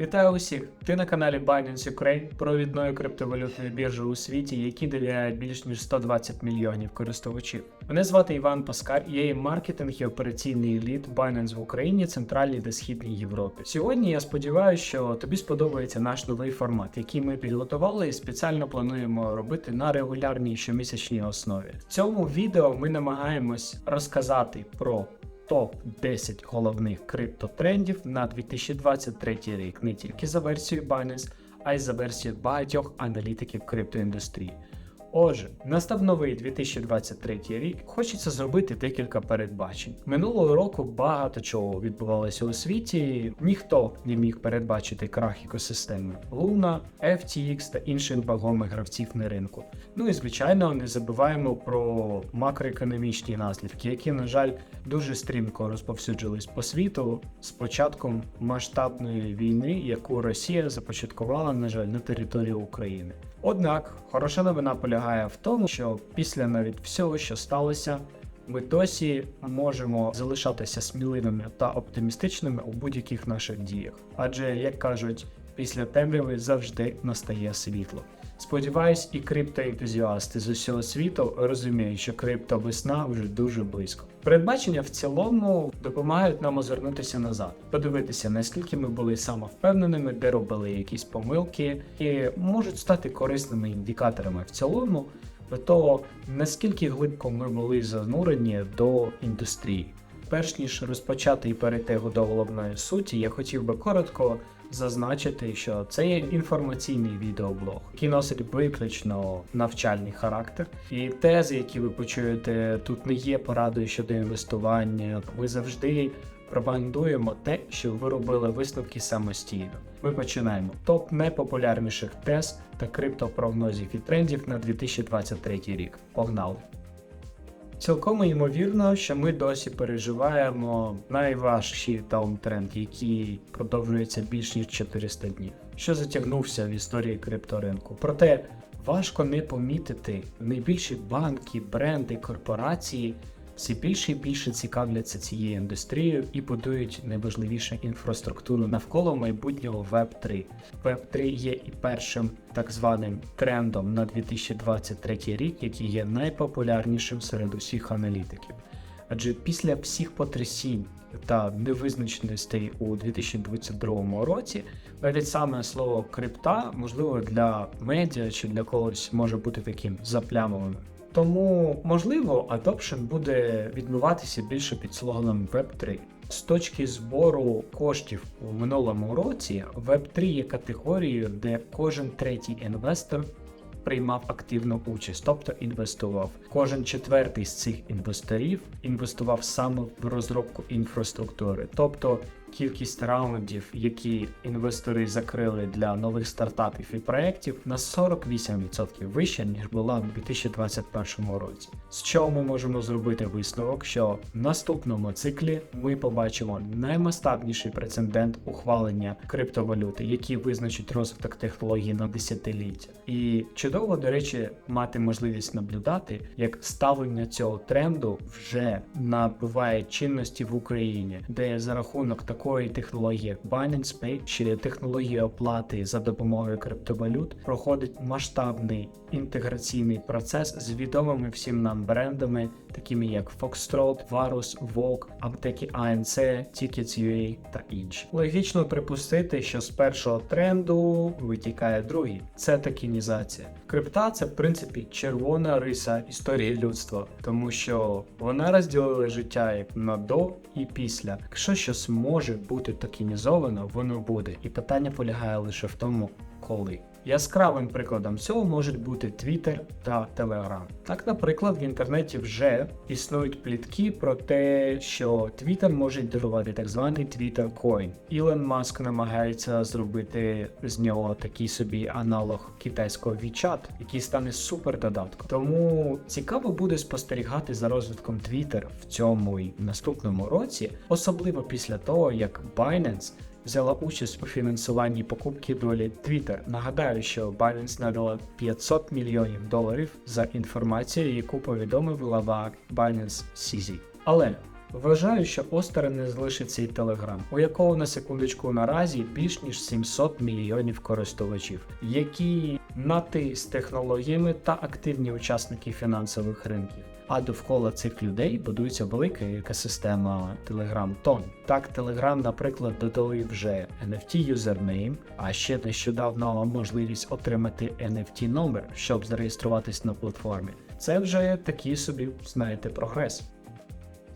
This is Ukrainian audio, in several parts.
Вітаю усіх! Ти на каналі Binance Ukraine, провідної криптовалютної біржі у світі, які довіряє більш ніж 120 мільйонів користувачів. Мене звати Іван Паскар, я є маркетинг і операційний лід Binance в Україні, Центральній та Східній Європі. Сьогодні я сподіваюся, що тобі сподобається наш новий формат, який ми підготували і спеціально плануємо робити на регулярній щомісячній основі. В цьому відео ми намагаємось розказати про топ 10 головних криптотрендів на 2023 рік не тільки за версією Binance, а й за версією багатьох аналітиків криптоіндустрії. Отже, настав новий 2023 рік. Хочеться зробити декілька передбачень. Минулого року багато чого відбувалося у світі. Ніхто не міг передбачити крах екосистеми Luna, FTX та інших вагомих гравців на ринку. Ну і звичайно, не забуваємо про макроекономічні наслідки, які, на жаль, дуже стрімко розповсюджились по світу з початком масштабної війни, яку Росія започаткувала, на жаль, на території України. Однак хороша новина полягає в тому, що після навіть всього, що сталося, ми досі можемо залишатися сміливими та оптимістичними у будь-яких наших діях. Адже, як кажуть, після темряви завжди настає світло. Сподіваюсь, і криптоентузіасти з усього світу розуміють, що криптовесна вже дуже близько. Передбачення в цілому допомагають нам озирнутися назад, подивитися, наскільки ми були самовпевненими, де робили якісь помилки, і можуть стати корисними індикаторами в цілому до того, наскільки глибко ми були занурені до індустрії. Перш ніж розпочати і перейти до головної суті, я хотів би коротко зазначити, що це є інформаційний відеоблог, який носить виключно навчальний характер. І тези, які ви почуєте, тут не є порадою щодо інвестування. Ми завжди пропагандуємо те, що ви робили висновки самостійно. Ми починаємо топ найпопулярніших тез та криптопрогнозів і трендів на 2023 рік. Погнали! Цілком ймовірно, що ми досі переживаємо найважчий даунтренд, який продовжується більш ніж 400 днів, що затягнувся в історії крипторинку. Проте важко не помітити найбільші банки, бренди, корпорації все більше і більше цікавляться цією індустрією і будують найважливішу інфраструктуру навколо майбутнього Web 3. Web 3 є і першим так званим трендом на 2023 рік, який є найпопулярнішим серед усіх аналітиків. Адже після всіх потрясінь та невизначеностей у 2022 році, навіть саме слово крипта, можливо, для медіа чи для когось може бути таким заплямованим. Тому, можливо, adoption буде відбуватися більше під слоганом Web3. З точки збору коштів у минулому році, Web3 є категорією, де кожен третій інвестор приймав активну участь, тобто інвестував. Кожен четвертий з цих інвесторів інвестував саме в розробку інфраструктури, тобто кількість раундів, які інвестори закрили для нових стартапів і проєктів, на 48% вища, ніж була в 2021 році. З чого ми можемо зробити висновок, що в наступному циклі ми побачимо наймасштабніший прецедент ухвалення криптовалюти, який визначить розвиток технологій на десятиліття. І чудово, до речі, мати можливість наблюдати, як ставлення цього тренду вже набуває чинності в Україні, де за рахунок такої технології, як Binance Pay чи технології оплати за допомогою криптовалют, проходить масштабний інтеграційний процес з відомими всім нам брендами, такими як Foxtrot, Varus, Vogue, аптеки ANC, Tickets.ua та інші. Логічно припустити, що з першого тренду витікає другий це токенізація. Крипта це в принципі червона риса історії людства, тому що вона розділила життя як на до і після. Якщо щось може бути токенізовано, воно буде. І питання полягає лише в тому, коли. Яскравим прикладом цього можуть бути Twitter та Telegram. Так, наприклад, в інтернеті вже існують плітки про те, що Twitter може дарувати так званий Twitter Coin. Ілон Маск намагається зробити з нього такий собі аналог китайського WeChat, який стане супер додатком. Тому цікаво буде спостерігати за розвитком Twitter в цьому і наступному році, особливо після того, як Binance взяла участь у фінансуванні покупки долі Twitter. Нагадаю, що Binance надала 500 мільйонів доларів за інформацію, яку повідомив глава Binance CZ. Але Вважаю, що осторонь не залишиться і Telegram, у якого на секундочку наразі більш ніж 700 мільйонів користувачів, які нати з технологіями та активні учасники фінансових ринків. А довкола цих людей будується велика екосистема Telegram Тон. Так, Telegram, наприклад, додали вже NFT юзернейм, а ще нещодавно можливість отримати NFT номер, щоб зареєструватись на платформі. Це вже такий собі, знаєте, прогрес.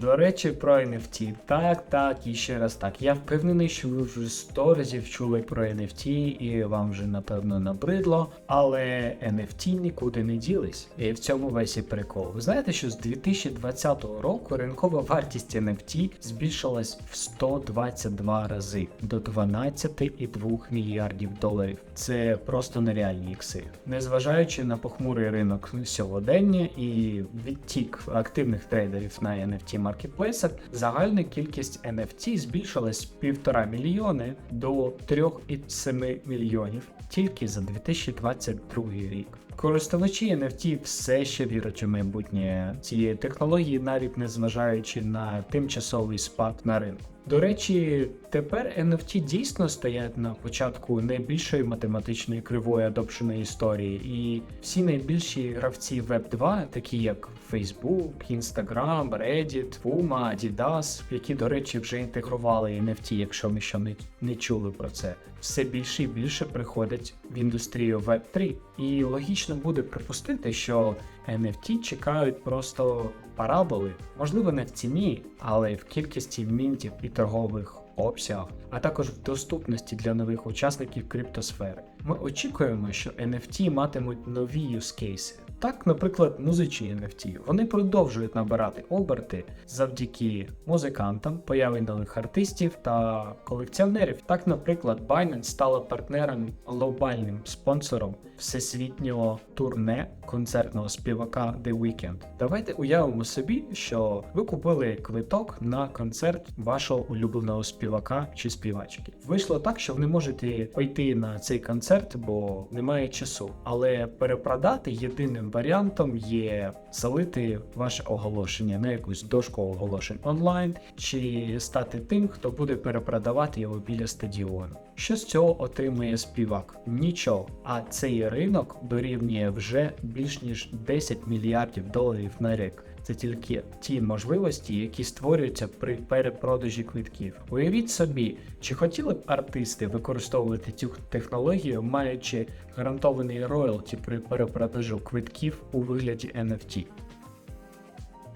До речі, про NFT. Так, так, і ще раз так. Я впевнений, що ви вже 100 разів чули про NFT і вам вже напевно набридло, але NFT нікуди не ділись. І в цьому весь і прикол. Ви знаєте, що з 2020 року ринкова вартість NFT збільшилась в 122 рази до 12,2 мільярдів доларів. Це просто нереальні ікси. Незважаючи на похмурий ринок сьогодення і відтік активних трейдерів на NFT маркетплейсах, загальна кількість NFT збільшилась півтора мільйони до 3,7 мільйонів тільки за 2022 рік. Користувачі NFT все ще вірять у майбутнє цієї технології, навіть не зважаючи на тимчасовий спад на ринку. До речі, тепер NFT дійсно стоять на початку найбільшої математичної кривої адопшеної історії, і всі найбільші гравці Web 2, такі як Facebook, Instagram, Reddit, Puma, Adidas, які, до речі, вже інтегрували NFT, якщо ми ще не, не чули про це, все більше і більше приходять в індустрію Web 3. І логічно буде припустити, що NFT чекають просто параболи, можливо, не в ціні, але в кількості мінтів і торгових обсягах, а також в доступності для нових учасників криптосфери. Ми очікуємо, що NFT матимуть нові юзкейси. Так, наприклад, музичні NFT. Вони продовжують набирати оберти завдяки музикантам, появи нових артистів та колекціонерів. Так, наприклад, Binance стала партнером глобальним спонсором всесвітнього турне концертного співака The Weeknd. Давайте уявимо собі, що ви купили квиток на концерт вашого улюбленого співака чи співачки. Вийшло так, що ви не можете пойти на цей концерт, бо немає часу. Але перепродати єдиним варіантом є залити ваше оголошення на якусь дошку оголошень онлайн, чи стати тим, хто буде перепродавати його біля стадіону. Що з цього отримує співак? Нічого. А цей ринок дорівнює вже більш ніж 10 мільярдів доларів на рік. Це тільки ті можливості, які створюються при перепродажі квитків. Уявіть собі, чи хотіли б артисти використовувати цю технологію, маючи гарантований роялті при перепродажу квитків у вигляді NFT.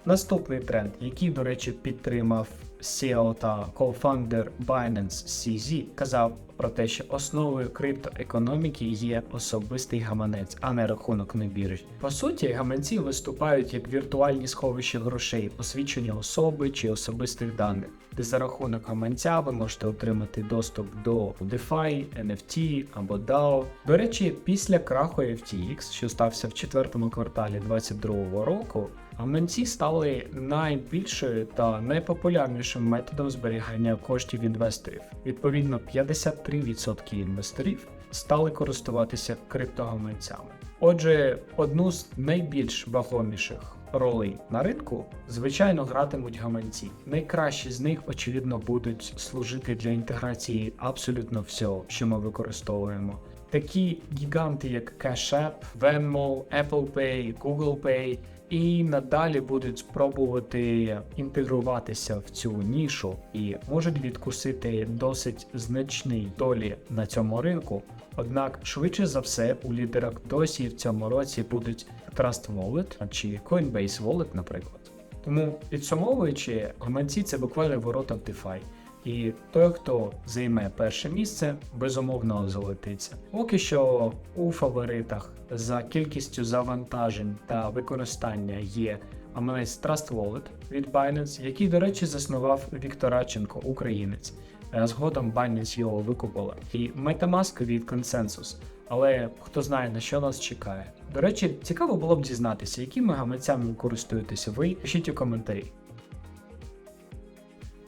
Наступний тренд, який, до речі, підтримав CEO та кофаундер Binance CZ, казав про те, що основою криптоекономіки є особистий гаманець, а не рахунок на біржі. По суті, гаманці виступають як віртуальні сховища грошей, освічення особи чи особистих даних, де за рахунок гаманця ви можете отримати доступ до DeFi, NFT або DAO. До речі, після краху FTX, що стався в четвертому кварталі 2022 року. Гаманці стали найбільшою та найпопулярнішим методом зберігання коштів інвесторів. Відповідно, 53% інвесторів стали користуватися криптогаманцями. Отже, одну з найбільш вагоміших ролей на ринку, звичайно, гратимуть гаманці. Найкращі з них, очевидно, будуть служити для інтеграції абсолютно всього, що ми використовуємо. Такі гіганти, як Cash App, Venmo, Apple Pay, Google Pay і надалі будуть спробувати інтегруватися в цю нішу і можуть відкусити досить значний долі на цьому ринку. Однак, швидше за все, у лідерах досі в цьому році будуть Trust Wallet чи Coinbase Wallet, наприклад. Тому підсумовуючи, гаманці це буквально ворота в DeFi. І той, хто займе перше місце, безумовно золотиться. Поки що у фаворитах за кількістю завантажень та використання є Amelis Trust Wallet від Binance, який, до речі, заснував Віктор Радченко, українець. Е, Згодом Binance його викупила. І Metamask від Consensus. Але хто знає на що нас чекає. До речі, цікаво було б дізнатися, якими гаманцями користуєтеся ви. Пишіть у коментарі.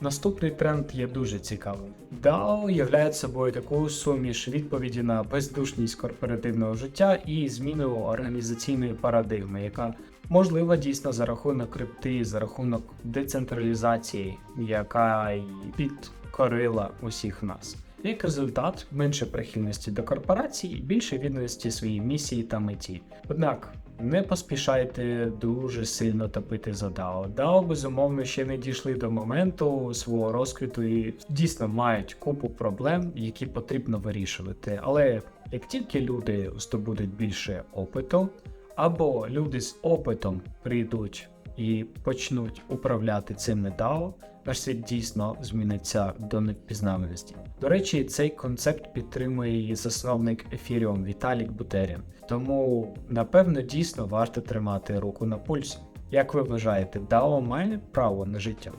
Наступний тренд є дуже цікавим. DAO являє собою таку суміш відповіді на бездушність корпоративного життя і зміну організаційної парадигми, яка Можливо, дійсно за рахунок крипти, за рахунок децентралізації, яка й підкорила усіх нас. Як результат, менше прихильності до корпорацій, більше відданості своїй місії та меті. Однак не поспішайте дуже сильно топити за DAO. DAO, безумовно, ще не дійшли до моменту свого розквіту і дійсно мають купу проблем, які потрібно вирішувати. Але як тільки люди здобудуть більше опиту, або люди з опитом прийдуть і почнуть управляти цими DAO, наш світ дійсно зміниться до непізнаваності. До речі, цей концепт підтримує засновник Ethereum Віталік Бутерін. Тому, напевно, дійсно варто тримати руку на пульсі. Як ви вважаєте, DAO має право на життя?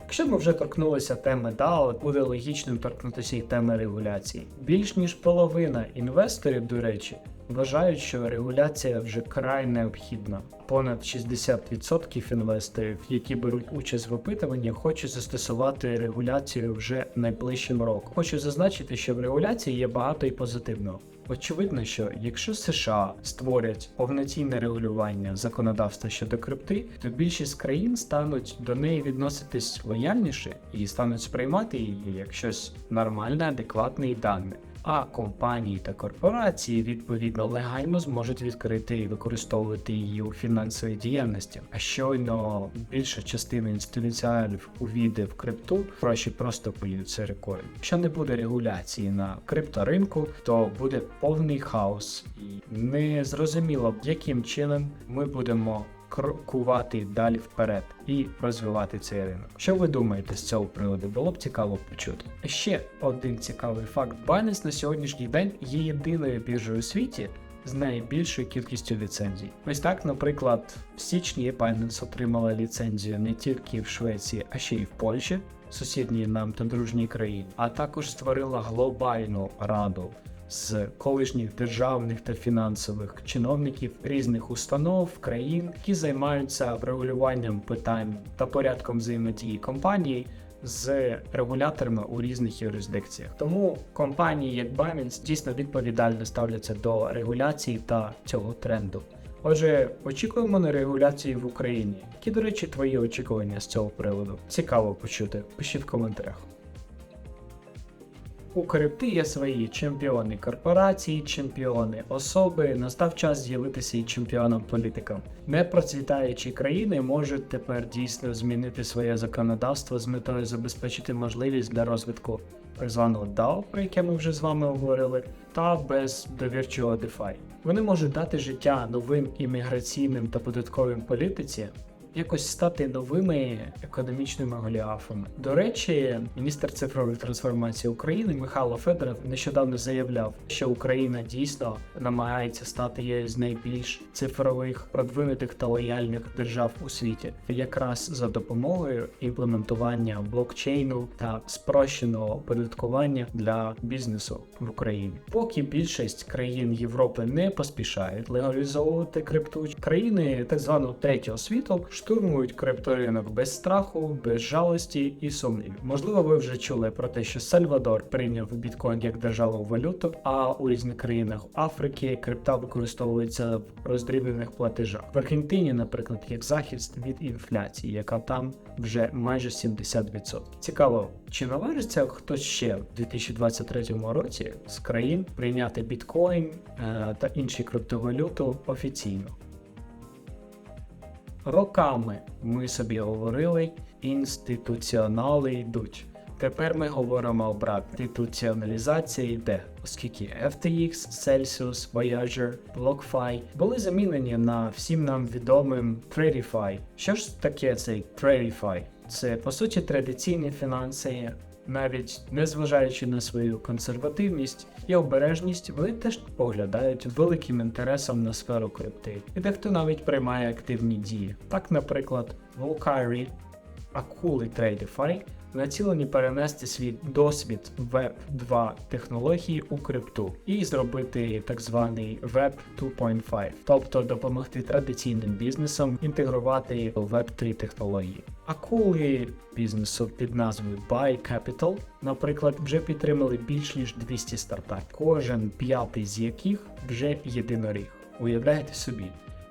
Якщо ми вже торкнулися теми DAO, буде логічним торкнутися і теми регуляції. Більш ніж половина інвесторів, до речі, вважають, що регуляція вже край необхідна. Понад 60% інвесторів, які беруть участь в опитуванні, хочуть застосувати регуляцію вже найближчим роком. Хочу зазначити, що в регуляції є багато і позитивного. Очевидно, що якщо США створять повноцінне регулювання законодавства щодо крипти, то більшість країн стануть до неї відноситись лояльніше і стануть сприймати її як щось нормальне, адекватне і дане. А компанії та корпорації відповідно легально зможуть відкрити і використовувати її у фінансовій діяльності. А щойно більша частина інституціалів увійде в крипту, гроші просто поїдуться рекою. Якщо не буде регуляції на крипторинку, то буде повний хаос, і не зрозуміло, яким чином ми будемо крокувати далі вперед і розвивати цей ринок. Що ви думаєте з цього приводу? Було б цікаво почути. Ще один цікавий факт: Binance на сьогоднішній день є єдиною біржею у світі. З найбільшою кількістю ліцензій. Ось так, наприклад, в січні Binance отримала ліцензію не тільки в Швеції, а ще й в Польщі, сусідній нам та дружній країні, а також створила глобальну раду з колишніх державних та фінансових чиновників різних установ, країн, які займаються врегулюванням питань та порядком взаємодії компаній з регуляторами у різних юрисдикціях. Тому компанії, як Binance, дійсно відповідально ставляться до регуляції та цього тренду. Отже, очікуємо на регуляції в Україні. Які, до речі, твої очікування з цього приводу? Цікаво почути. Пишіть в коментарях. У крипти є свої чемпіони корпорації, чемпіони особи. Настав час з'явитися і чемпіоном політикам. Непроцвітаючі країни можуть тепер дійсно змінити своє законодавство з метою забезпечити можливість для розвитку так званого DAO, про яке ми вже з вами говорили, та без довірчого DeFi. Вони можуть дати життя новим імміграційним та податковим політиці, якось стати новими економічними голіафами. До речі, міністр цифрової трансформації України Михайло Федоров нещодавно заявляв, що Україна дійсно намагається стати з найбільш цифрових продвинутих та лояльних держав у світі, якраз за допомогою імплементування блокчейну та спрощеного оподаткування для бізнесу в Україні. Поки більшість країн Європи не поспішають легалізовувати крипту, країни так званого третього світу штурмують крипторинок без страху, без жалості і сумнівів. Можливо, ви вже чули про те, що Сальвадор прийняв біткоін як державну валюту, а у різних країнах Африки крипта використовується в роздрібнених платежах. В Аргентині, наприклад, як захист від інфляції, яка там вже майже 70%. Цікаво, чи наважиться хтось ще в 2023 році з країн прийняти біткоін е, та інші криптовалюту офіційно? Роками ми собі говорили, інституціонали йдуть. Тепер ми говоримо про інституціоналізація йде, оскільки FTX, Celsius, Voyager, BlockFi були замінені на всім нам відомим TradFi. Що ж таке цей TradFi? Це по суті традиційні фінанси, навіть незважаючи на свою консервативність і обережність, вони теж поглядають великим інтересом на сферу крипти, і дехто навіть приймає активні дії. Так, наприклад, Volcari, акули TradeFi націлені перенести свій досвід Web 2 технології у крипту і зробити так званий Web 2.5, тобто допомогти традиційним бізнесам інтегрувати Web 3 технології. Акули бізнесу під назвою Buy Capital, наприклад, вже підтримали більш ніж 200 стартапів, кожен п'ятий з яких вже єдиноріг. Уявляєте собі,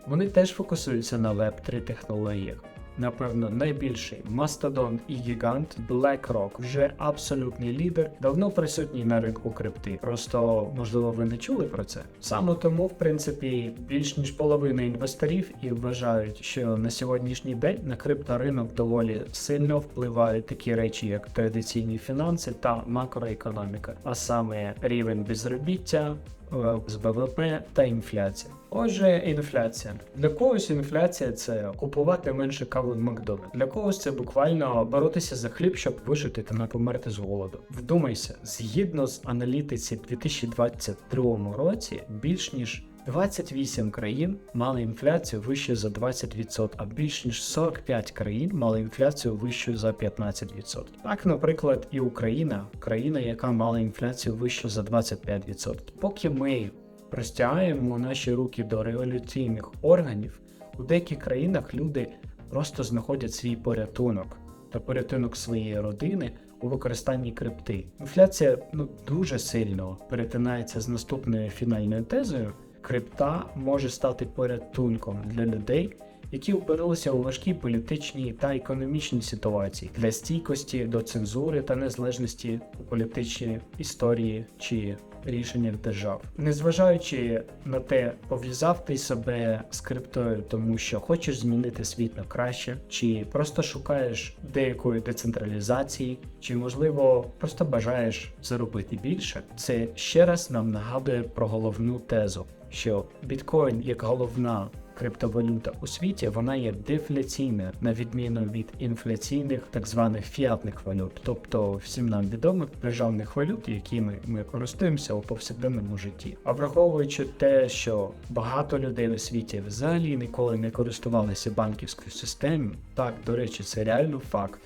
вони теж фокусуються на Web3 технологіях. Напевно, найбільший мастодон і гігант BlackRock вже абсолютний лідер, давно присутній на ринку крипти. Просто можливо ви не чули про це. Саме тому, в принципі, більш ніж половина інвесторів і вважають, що на сьогоднішній день на крипторинок доволі сильно впливають такі речі, як традиційні фінанси та макроекономіка, а саме рівень безробіття. Е, З ВВП та інфляція. Отже, інфляція. Для когось інфляція це купувати менше кави в Макдональдс. Для когось це буквально боротися за хліб, щоб вижити та не померти з голоду. Вдумайся, згідно з аналітиці в 2022 році, більш ніж 28 країн мали інфляцію вищу за 20%, а більш ніж 45 країн мали інфляцію вищу за 15%. Так, наприклад, і Україна, країна, яка мала інфляцію вищу за 25%. Поки ми простягаємо наші руки до революційних органів, у деяких країнах люди просто знаходять свій порятунок та порятунок своєї родини у використанні крипти. Інфляція ну дуже сильно перетинається з наступною фінальною тезою. Крипта може стати порятунком для людей, які опинилися у важкій політичній та економічній ситуації для стійкості до цензури та незалежності у політичній історії чи рішеннях держав. Незважаючи на те, пов'язав ти себе з криптою, тому що хочеш змінити світ на краще, чи просто шукаєш деякої децентралізації, чи можливо просто бажаєш заробити більше, це ще раз нам нагадує про головну тезу, що біткоін як головна криптовалюта у світі, вона є дефляційна на відміну від інфляційних так званих фіатних валют, тобто всім нам відомих державних валют, якими ми користуємося у повсякденному житті. А враховуючи те, що багато людей у світі взагалі ніколи не користувалися банківською системою, так до речі, це реально факт.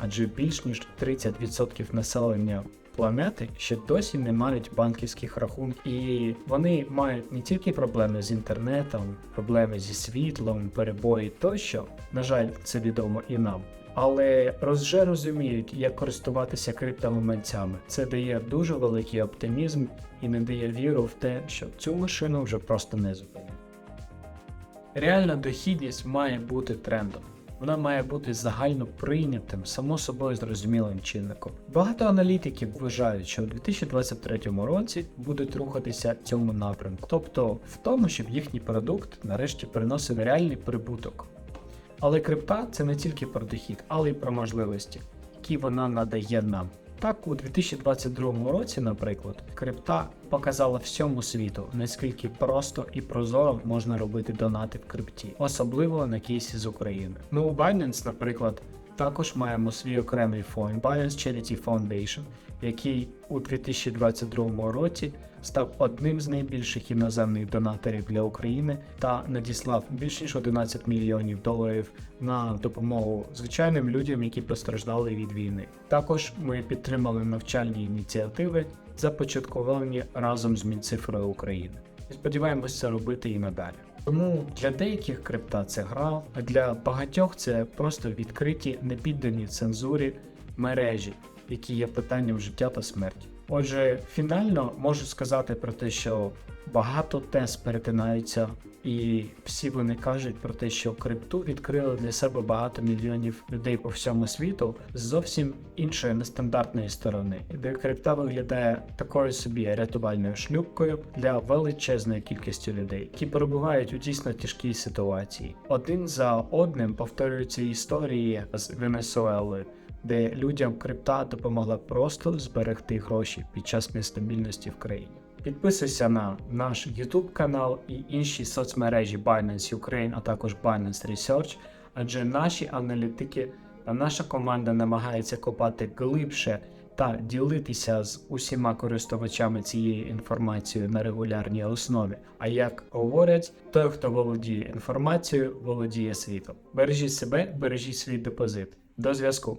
Адже більш ніж 30% населення планети ще досі не мають банківських рахунків, і вони мають не тільки проблеми з інтернетом, проблеми зі світлом, перебої тощо. На жаль, це відомо і нам. Але вже розуміють, як користуватися криптомоментцями. Це дає дуже великий оптимізм і не дає віру в те, що цю машину вже просто не зупинять. Реальна дохідність має бути трендом. Вона має бути загально прийнятим, само собою зрозумілим чинником. Багато аналітиків вважають, що у 2023 році будуть рухатися цьому напрямку, тобто в тому, щоб їхній продукт нарешті приносив реальний прибуток. Але крипта це не тільки про дохід, але й про можливості, які вона надає нам. Так, у 2022 році, наприклад, крипта показала всьому світу, наскільки просто і прозоро можна робити донати в крипті, особливо на кейсі з України. Ну, у Binance, наприклад, також маємо свій окремий фонд Binance Charity Foundation, який у 2022 році став одним з найбільших іноземних донаторів для України та надіслав більш ніж 11 мільйонів доларів на допомогу звичайним людям, які постраждали від війни. Також ми підтримали навчальні ініціативи, започатковані разом з Мінцифрою України. Сподіваємося робити і надалі. Тому для деяких крипта це гра, а для багатьох це просто відкриті, непіддані цензурі мережі, які є питанням життя та смерті. Отже, фінально можу сказати про те, що багато тез перетинаються, і всі вони кажуть про те, що крипту відкрили для себе багато мільйонів людей по всьому світу з зовсім іншої нестандартної сторони, де крипта виглядає такою собі рятувальною шлюпкою для величезної кількості людей, які перебувають у дійсно тяжкій ситуації. Один за одним повторюються історії з Венесуели де людям крипта допомогла просто зберегти гроші під час нестабільності в країні. Підписуйся на наш YouTube канал і інші соцмережі Binance Ukraine, а також Binance Research, адже наші аналітики та наша команда намагається копати глибше та ділитися з усіма користувачами цією інформацією на регулярній основі. А як говорять, той, хто володіє інформацією, володіє світом. Бережіть себе, бережіть свій депозит. До зв'язку.